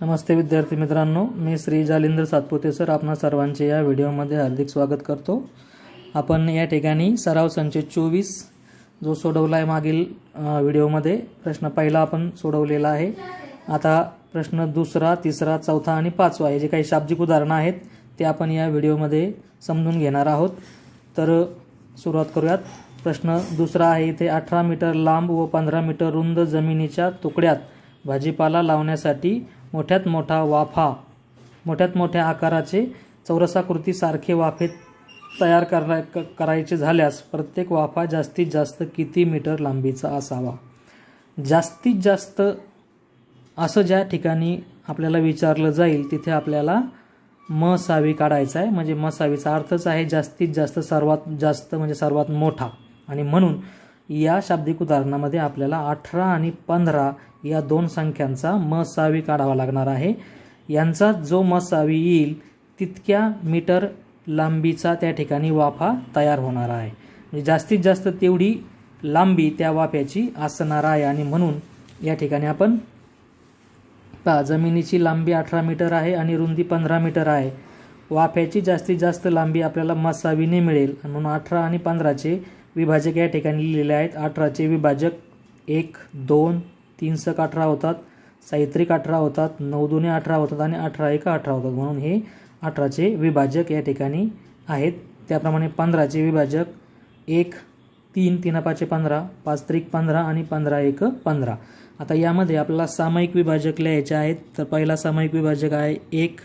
नमस्ते विद्यार्थी मित्रांनो मी श्री जालिंद्र सातपुते सर आपणा सर्वांचे या व्हिडिओमध्ये हार्दिक स्वागत करतो. आपण या ठिकाणी सराव संच चोवीस जो सोडवला आहे मागील व्हिडिओमध्ये प्रश्न पहिला आपण सोडवलेला आहे. आता प्रश्न दुसरा तिसरा चौथा आणि पाचवा हे जे काही शाब्दिक उदाहरणं आहेत ते आपण या व्हिडिओमध्ये समजून घेणार आहोत. तर सुरुवात करूयात. प्रश्न दुसरा आहे इथे अठरा मीटर लांब व पंधरा मीटर रुंद जमिनीच्या तुकड्यात भाजीपाला लावण्यासाठी मोठ्यात मोठा वाफा मोठ्यात मोठ्या आकाराचे चौरसाकृतीसारखे वाफे तयार करा क- करायचे झाल्यास प्रत्येक वाफा जास्तीत जास्त किती मीटर लांबीचा असावा? जास्तीत जास्त असं ज्या ठिकाणी आपल्याला विचारलं जाईल तिथे आपल्याला मसावी काढायचा आहे. म्हणजे मसावीचा अर्थच आहे जास्तीत जास्त सर्वात जास्त म्हणजे सर्वात मोठा. आणि म्हणून या शाब्दिक उदाहरणामध्ये आपल्याला अठरा आणि पंधरा या दोन संख्यांचा मसावी काढावा लागणार आहे. यांचा जो मसावी येईल तितक्या मीटर लांबीचा त्या ठिकाणी वाफा तयार होणार आहे. म्हणजे जास्तीत जास्त तेवढी लांबी त्या वाफ्याची असणार आहे आणि म्हणून या ठिकाणी आपण पहा जमिनीची लांबी अठरा मीटर आहे आणि रुंदी पंधरा मीटर आहे. वाफ्याची जास्तीत जास्त लांबी आपल्याला मसावीने मिळेल. म्हणून अठरा आणि पंधराचे विभाजक या ठिकाणी लिहिलेले आहेत. अठराचे विभाजक एक दोन तीन सक अठरा होतात साहित्रिक अठरा होतात नऊ दुने अठरा होतात आणि अठरा एक अठरा होतात. म्हणून हे अठराचे विभाजक या ठिकाणी आहेत. त्याप्रमाणे पंधराचे विभाजक एक तीन तीन पाचशे पंधरा पाच त्रिक पंधरा आणि पंधरा एक पंधरा. आता यामध्ये आपल्याला सामायिक विभाजक लिहायचे आहेत. तर पहिला सामायिक विभाजक आहे एक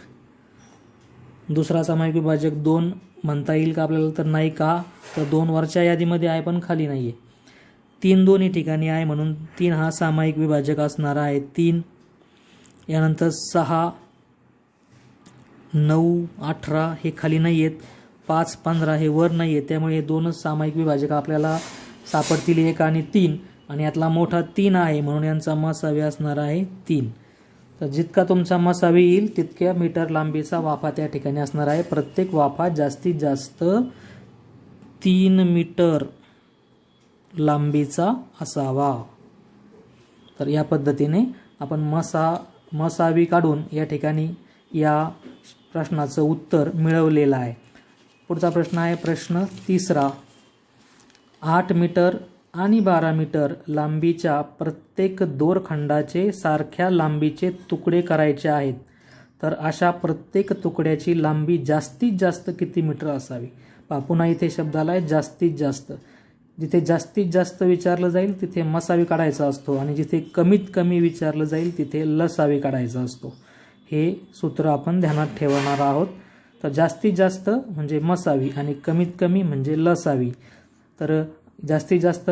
दुसरा सामायिक विभाजक दोन. म्हणता येईल का आपल्याला तर नाही का? तर दोन वरच्या यादीमध्ये आहे पण खाली नाही आहे तीन दोन्ही ठिकाणी आहे म्हणून तीन हा सामायिक विभाजक असणार आहे. तीन यानंतर सहा नऊ अठरा हे खाली नाही आहेत पाच पंधरा हे वर नाही आहेत त्यामुळे हे दोनच सामायिक विभाजक आपल्याला सापडतील एक आणि तीन. आणि यातला मोठा तीन आहे म्हणून यांचा मसावी असणार आहे तीन. तर जितका तुमचा मसावी येईल तितक्या मीटर लांबीचा वाफा त्या ठिकाणी असणार आहे. प्रत्येक वाफा जास्तीत जास्त तीन मीटर. लांबीचा असावा. तर या पद्धतीने आपण मसा मसावी काढून या ठिकाणी या प्रश्नाचं उत्तर मिळवलेलं आहे. पुढचा प्रश्न आहे प्रश्न तिसरा. आठ मीटर आणि बारा मीटर लांबीच्या प्रत्येक दोरखंडाचे सारख्या लांबीचे तुकडे करायचे आहेत. तर अशा प्रत्येक तुकड्याची लांबी जास्तीत जास्त किती मीटर असावी? पहा पुन्हा इथे शब्द आला आहे जास्तीत जास्त. जिथे जास्तीत जास्त विचारलं जाईल तिथे मसावी काढायचा असतो. आणि जिथे कमीत कमी विचारलं जाईल तिथे लसावी काढायचा असतो. हे सूत्र आपण ध्यानात ठेवणार आहोत. तर जास्तीत जास्त म्हणजे मसावी आणि कमीत कमी म्हणजे लसावी. तर जास्तीत जास्त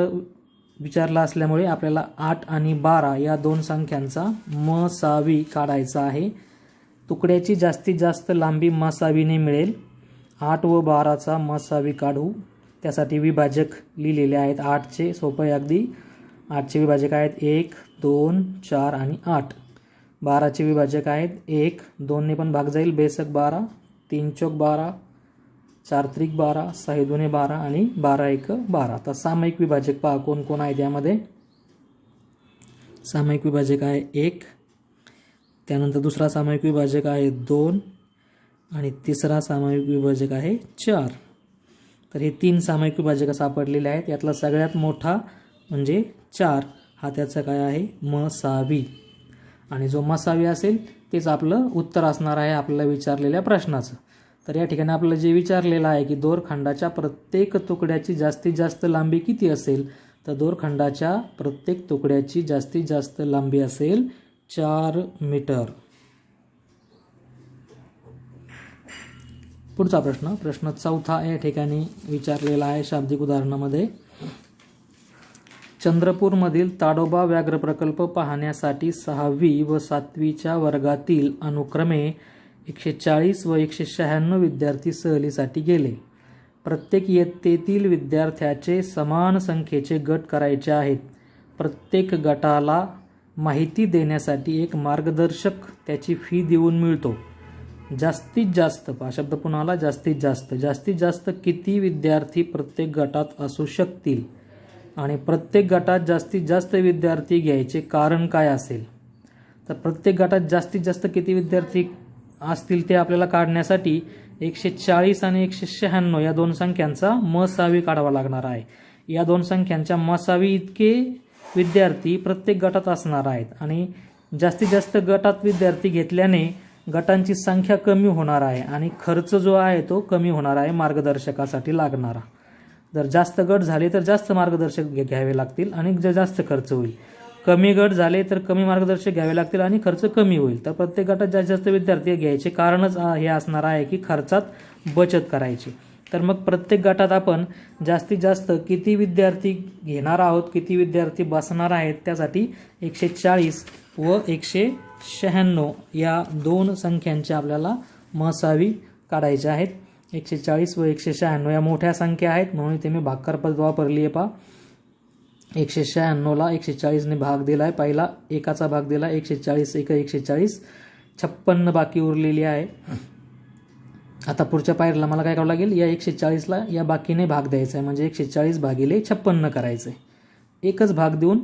विचारला असल्यामुळे आपल्याला आठ आणि बारा या दोन संख्यांचा मसावी काढायचा आहे. तुकड्याची जास्तीत जास्त लांबी मसावीने मिळेल. आठ व बाराचा मसावी काढू. त्यासाठी विभाजक लिहिलेले आहेत. आठचे सोपं आहे अगदी. आठचे विभाजक आहेत एक दोन चार आणि आठ. बाराचे विभाजक आहेत एक दोनने पण भाग जाईल. बेसक बारा तीन चौक बारा चार त्रिक बारा सहा दोन्ही बारा आणि बारा एक बारा. तर सामायिक विभाजक पहा कोण कोण आहे त्यामध्ये. सामायिक विभाजक आहे एक. त्यानंतर दुसरा सामायिक विभाजक आहे दोन. आणि तिसरा सामायिक विभाजक आहे चार. तर हे तीन सामायिक विभाजक सापडलेले आहेत. यातला सगळ्यात मोठा म्हणजे चार. हा त्याचा काय आहे? मसावी. आणि जो मसावी असेल तेच आपलं उत्तर असणार आहे आपल्याला विचारलेल्या प्रश्नाचं. तर या ठिकाणी आपल्याला जे विचारलेलं आहे की दोरखंडाच्या प्रत्येक तुकड्याची जास्तीत जास्त लांबी किती असेल? तर दोरखंडाच्या प्रत्येक तुकड्याची जास्तीत जास्त लांबी असेल चार मीटर. पुढचा प्रश्न. प्रश्न चौथा या ठिकाणी विचारलेला आहे शाब्दिक उदाहरणामध्ये. चंद्रपूरमधील ताडोबा व्याघ्र प्रकल्प पाहण्यासाठी सहावी व सातवीच्या वर्गातील अनुक्रमे एकशे चाळीस व एकशे शहाण्णव विद्यार्थी सहलीसाठी गेले. प्रत्येक इयत्तेतील विद्यार्थ्याचे समान संख्येचे गट करायचे आहेत. प्रत्येक गटाला माहिती देण्यासाठी एक मार्गदर्शक त्याची फी देऊन मिळतो. जास्तीत जास्त पहा शब्द पुन्हा आला जास्तीत जास्त. जास्तीत जास्त किती विद्यार्थी प्रत्येक गटात असू शकतील? आणि प्रत्येक गटात जास्तीत जास्त विद्यार्थी घ्यायचे कारण काय असेल? तर प्रत्येक गटात जास्तीत जास्त किती विद्यार्थी असतील ते आपल्याला काढण्यासाठी एकशे चाळीस आणि एकशे शहाण्णव या दोन संख्यांचा मसावी काढावा लागणार आहे. या दोन संख्यांच्या मसावी इतके विद्यार्थी प्रत्येक गटात असणार आहेत. आणि जास्तीत जास्त गटात विद्यार्थी घेतल्याने गटांची संख्या कमी होणार आहे आणि खर्च जो आहे तो कमी होणार आहे मार्गदर्शकासाठी लागणारा. जर जास्त गट झाले तर जास्त मार्गदर्शक घ्यावे लागतील आणि जर जास्त खर्च होईल. कमी गट झाले तर कमी मार्गदर्शक घ्यावे लागतील आणि खर्च कमी होईल. तर प्रत्येक गटात जास्तीत जास्त विद्यार्थी घ्यायचे कारणच हे असणार आहे की खर्चात बचत करायची. तर मग प्रत्येक गटात आपण जास्तीत जास्त किती विद्यार्थी घेणार आहोत किती विद्यार्थी बसणार आहेत त्यासाठी एकशे चाळीस व एकशे शहाण्णव या दोन संख्यांच्या आपल्याला मसावी काढायच्या आहेत. एकशे चाळीस व एकशे शहाण्णव या मोठ्या संख्या आहेत म्हणून इथे मी भागकर पद्धत वापरली आहे पा एकशे शहाण्णवला एकशे चाळीसने भाग दिला आहे पहिला एकाचा भाग दिला एकशे चाळीस एक एकशे चाळीस छप्पन्न बाकी उरलेली आहे. आता पुढच्या पायरीला मला काय करावं लागेल? या एकशे चाळीसला या बाकीने भाग द्यायचा आहे. म्हणजे एकशे चाळीस भागिले छप्पन्न करायचं आहे. एकच भाग देऊन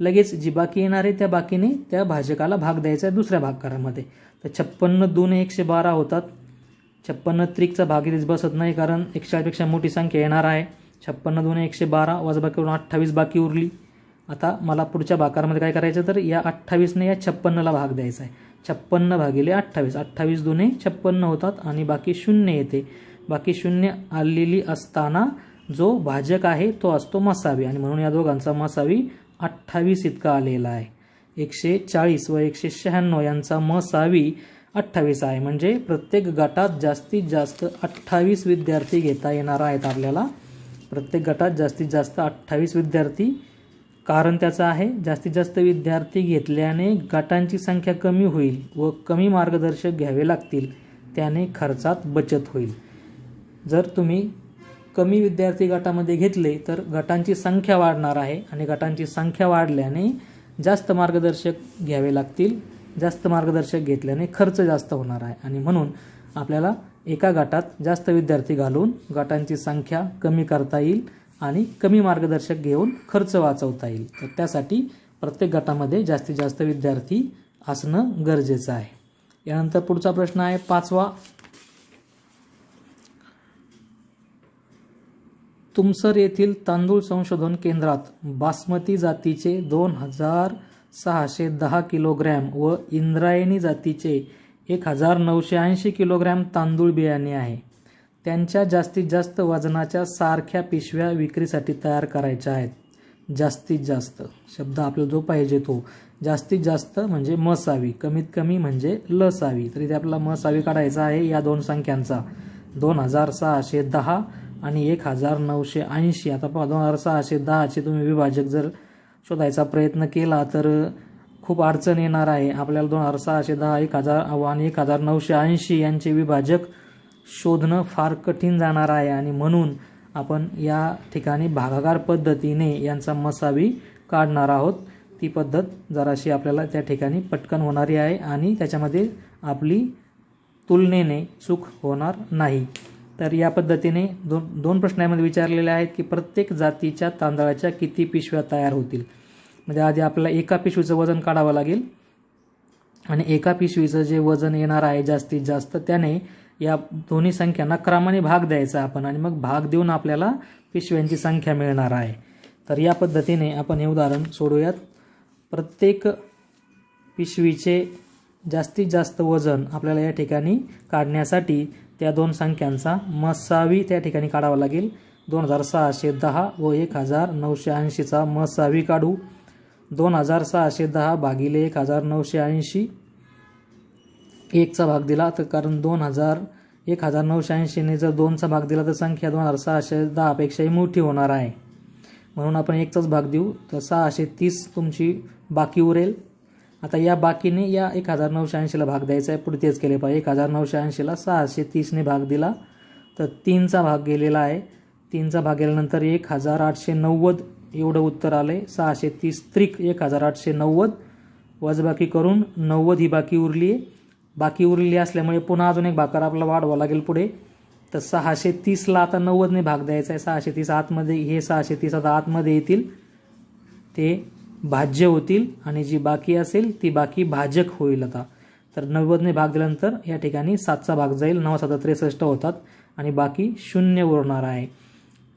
लगेच जी बाकी येणार आहे त्या बाकीने त्या भाजकाला भाग द्यायचा आहे दुसऱ्या भागकारामध्ये. तर छप्पन्न दोन एकशे बारा होतात. छप्पन्न त्रिकचा भाग इथेच बसत नाही कारण एकशे चाळीसपेक्षा मोठी संख्या येणार आहे. छप्पन्न दोन एकशे बारा वजबाकी करून अठ्ठावीस बाकी उरली. आता मला पुढच्या भाकारामध्ये काय करायचं तर या अठ्ठावीसने या छप्पन्नला भाग द्यायचा आहे. छप्पन्न भागिले अठ्ठावीस. अठ्ठावीस दोन्ही छप्पन्न होतात आणि बाकी शून्य येते. बाकी शून्य आलेली असताना जो भाजक आहे तो असतो मसावी. आणि म्हणून या दोघांचा मसावी अठ्ठावीस इतका आलेला आहे. एकशे चाळीस व एकशे शहाण्णव यांचा मसावी अठ्ठावीस आहे. म्हणजे प्रत्येक गटात जास्तीत जास्त अठ्ठावीस विद्यार्थी घेता येणार आहेत आपल्याला. प्रत्येक गटात जास्तीत जास्त अठ्ठावीस विद्यार्थी कारण त्याचं आहे जास्तीत जास्त विद्यार्थी घेतल्याने गटांची संख्या कमी होईल व कमी मार्गदर्शक घ्यावे लागतील त्याने खर्चात बचत होईल. जर तुम्ही कमी विद्यार्थी गटामध्ये घेतले तर गटांची संख्या वाढणार आहे आणि गटांची संख्या वाढल्याने जास्त मार्गदर्शक घ्यावे लागतील जास्त मार्गदर्शक घेतल्याने खर्च जास्त होणार आहे आणि म्हणून आपल्याला एका गटात जास्त विद्यार्थी घालून गटांची संख्या कमी करता येईल आणि कमी मार्गदर्शक घेऊन खर्च वाचवता येईल. तर त्यासाठी प्रत्येक गटामध्ये जास्तीत जास्त विद्यार्थी असणं गरजेचं आहे. यानंतर पुढचा प्रश्न आहे पाचवा. तुमसर येथील तांदूळ संशोधन केंद्रात बासमती जातीचे दोन हजार सहाशे दहा किलोग्रॅम व इंद्रायणी जातीचे एक हजार नऊशे ऐंशी किलोग्रॅम तांदूळ बियाणे आहे. त्यांच्या जास्तीत जास्त वजनाच्या सारख्या पिशव्या विक्रीसाठी तयार करायच्या आहेत. जास्तीत जास्त. शब्द आपल्याला जो पाहिजे तो. जास्तीत जास्त म्हणजे मसावी. कमीत कमी म्हणजे लसावी. तर इथे आपल्याला मसावी काढायचा आहे या दोन संख्यांचा. दोन हजार सहाशे दहा आणि एक हजार नऊशे ऐंशी. आता पहा दोन हजार सहाशे दहाचे तुम्ही विभाजक जर शोधायचा प्रयत्न केला तर खूप अडचण येणार आहे. आपल्याला दोन हजार सहाशे दहा एक हजार आणि एक हजार नऊशे ऐंशी यांचे विभाजक शोधणं फार कठीण जाणार आहे आणि म्हणून आपण या ठिकाणी भागाकार पद्धतीने यांचा मसावी काढणार आहोत. ती पद्धत जराशी आपल्याला त्या ठिकाणी पटकन होणारी आहे आणि त्याच्यामध्ये आपली तुलनेने चूक होणार नाही. तर या पद्धतीने दोन दोन प्रश्नामध्ये विचारलेले आहेत की प्रत्येक जातीच्या तांदळाच्या किती पिशव्या तयार होतील? म्हणजे आधी आपल्याला एका पिशवीचं वजन काढावं लागेल आणि एका पिशवीचं जे वजन येणार आहे जास्तीत जास्त त्याने या दोन्ही संख्यांना क्रमाने भाग द्यायचा आपण आणि मग भाग देऊन आपल्याला पिशव्यांची संख्या मिळणार आहे. तर या पद्धतीने आपण हे उदाहरण सोडूयात. प्रत्येक पिशवीचे जास्तीत जास्त वजन आपल्याला या ठिकाणी काढण्यासाठी त्या दोन संख्यांचा मसावी त्या ठिकाणी काढावा लागेल. दोन हजार सहाशे दहा व एक हजार नऊशे ऐंशीचा मसावी काढू. दोन हजार सहाशे दहा भागिले एक हजार नऊशे ऐंशी एकचा भाग दिला तर कारण दोन हजार एक हजार नऊशे ऐंशीने जर दोनचा भाग दिला तर संख्या दोन हजार सहाशे दहापेक्षाही मोठी होणार आहे. म्हणून आपण एकचाच भाग देऊ. तर सहाशे तीस तुमची बाकी उरेल. आता या बाकीने या एक हजार नऊशे ऐंशीला भाग द्यायचा आहे. पुढे तेच केले पाहिजे. एक हजार नऊशे ऐंशीला सहाशे तीसने भाग दिला. तर तीनचा भाग गेलेला आहे. तीनचा भाग गेल्यानंतर एक हजार आठशे नव्वद एवढं उत्तर आलं सहाशे तीस त्रिक एक हजार आठशे नव्वद. वजबाकी करून नव्वद ही बाकी उरली आहे बाकी उरलेली असल्यामुळे पुन्हा अजून एक भाकर आपला वाढवावं लागेल पुढे. तर सहाशे तीसला आता नव्वदने भाग द्यायचा आहे. सहाशे तीस आतमध्ये हे सहाशे तीस आता आतमध्ये येतील. ते भाज्य होतील आणि जी बाकी असेल ती बाकी भाजक होईल आता. तर नव्वदने भाग दिल्यानंतर या ठिकाणी सातचा भाग जाईल. नऊ सात त्रेसष्ट होतात आणि बाकी शून्य उरणार आहे.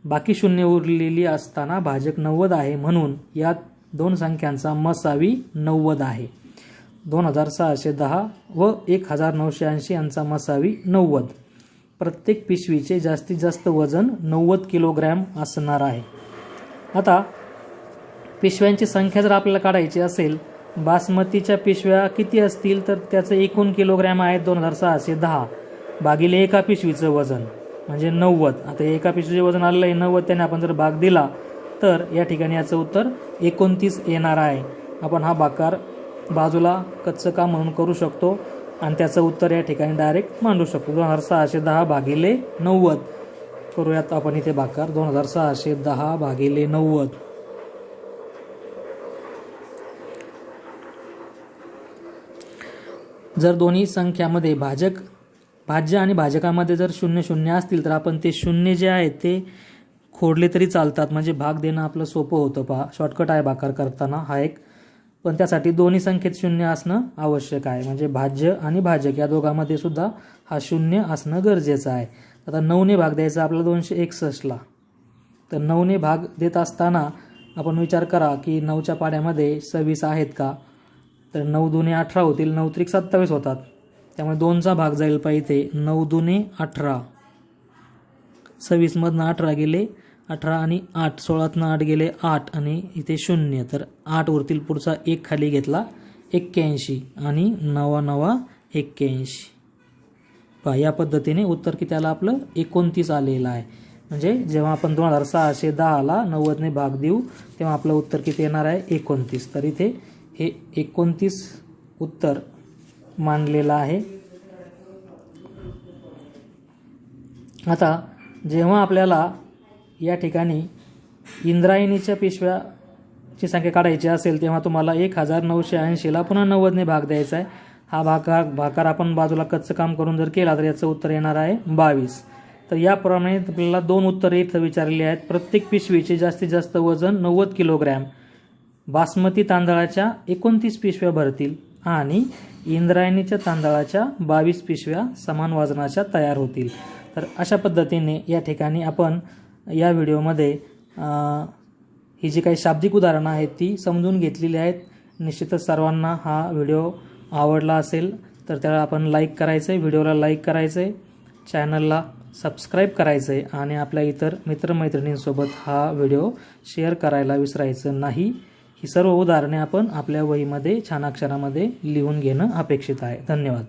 बाकी शून्य उरलेली असताना भाजक नव्वद आहे म्हणून या दोन संख्यांचा मसावी नव्वद आहे. दोन हजार सहाशे दहा व एक हजार नऊशे ऐंशी यांचा मसावी नव्वद. प्रत्येक पिशवीचे जास्तीत जास्त वजन नव्वद किलोग्रॅम असणार आहे. आता पिशव्यांची संख्या जर आपल्याला काढायची असेल बासमतीच्या पिशव्या किती असतील तर त्याचं एकूण किलोग्रॅम आहे दोन हजार सहाशे दहा. भागिले एका पिशवीचं वजन म्हणजे नव्वद. आता एका पिशवीचे वजन आलेलं आहे नव्वद त्याने आपण जर भाग दिला तर या ठिकाणी याचं उत्तर एकोणतीस येणार आहे. आपण हा भाकार बाजूला कच्चं काम म्हणून करू शकतो आणि त्याचं उत्तर या ठिकाणी डायरेक्ट मांडू शकतो. दोन हजार सहाशे दहा भागिले नव्वद. करूयात आपण इथे भाकार दोन हजार सहाशे दहा भागिले नव्वद. जर दोन्ही संख्यामध्ये भाजक भाज्य आणि भाजकामध्ये जर शून्य शून्य असतील तर आपण ते शून्य जे आहे ते खोडले तरी चालतात. म्हणजे भाग देणं आपलं सोपं होतं पहा. शॉर्टकट आहे भाकार करताना. हा एक पण त्यासाठी दोन्ही संख्येत शून्य असणं आवश्यक आहे. म्हणजे भाज्य आणि भाजक या दोघांमध्ये सुद्धा हा शून्य असणं गरजेचं आहे. आता नऊने भाग द्यायचा आपला दोनशे एकसष्टला तर नऊने भाग देत असताना आपण विचार करा की नऊच्या पाड्यामध्ये सव्वीस आहेत का? तर नऊ दुने अठरा होतील नऊ त्रिक सत्तावीस होतात. त्यामुळे दोनचा भाग जाईल पाहिजे नऊ दुने अठरा. सव्वीसमधनं अठरा गेले अठरा आणि आठ सोळातनं आठ गेले आठ आणि इथे शून्य. तर आठ वरतील पुढचा एक खाली घेतला एक्क्याऐंशी आणि नवा नवा एक्क्याऐंशी. पहा या पद्धतीने उत्तर किती आलं आपलं? एकोणतीस आलेलं आहे. म्हणजे जेव्हा आपण दोन हजार सहाशे दहाला नव्वदने भाग देऊ तेव्हा आपलं उत्तर किती येणार आहे? एकोणतीस. तर इथे हे एकोणतीस उत्तर मांडलेलं आहे. आता जेव्हा आपल्याला या ठिकाणी इंद्रायणीच्या पिशव्याची संख्या काढायची असेल तेव्हा तुम्हाला एक हजार नऊशे ऐंशीला पुन्हा नव्वदने भाग द्यायचा आहे. हा भाकार भाकार आपण बाजूला कच्चं काम करून जर केला तर याचं उत्तर येणार आहे बावीस. तर याप्रमाणे आपल्याला दोन उत्तरे इथं विचारलेली आहेत. प्रत्येक पिशवीचे जास्तीत जास्त वजन नव्वद किलोग्रॅम. बासमती तांदळाच्या एकोणतीस पिशव्या भरतील आणि इंद्रायणीच्या तांदळाच्या बावीस पिशव्या समान वजनाच्या तयार होतील. तर अशा पद्धतीने या ठिकाणी आपण या व्हिडिओमध्ये ही जी काही शाब्दिक उदाहरणं आहेत ती समजून घेतलेली आहेत. निश्चितच सर्वांना हा व्हिडिओ आवडला असेल तर त्याला आपण लाईक करायचं आहे व्हिडिओला लाईक करायचं आहे चॅनलला सबस्क्राईब करायचं आहे आणि आपल्या इतर मित्रमैत्रिणींसोबत हा व्हिडिओ शेअर करायला विसरायचं नाही. ही सर्व उदाहरणे आपण आपल्या वहीमध्ये छान अक्षरामध्ये लिहून घेणं अपेक्षित आहे. धन्यवाद.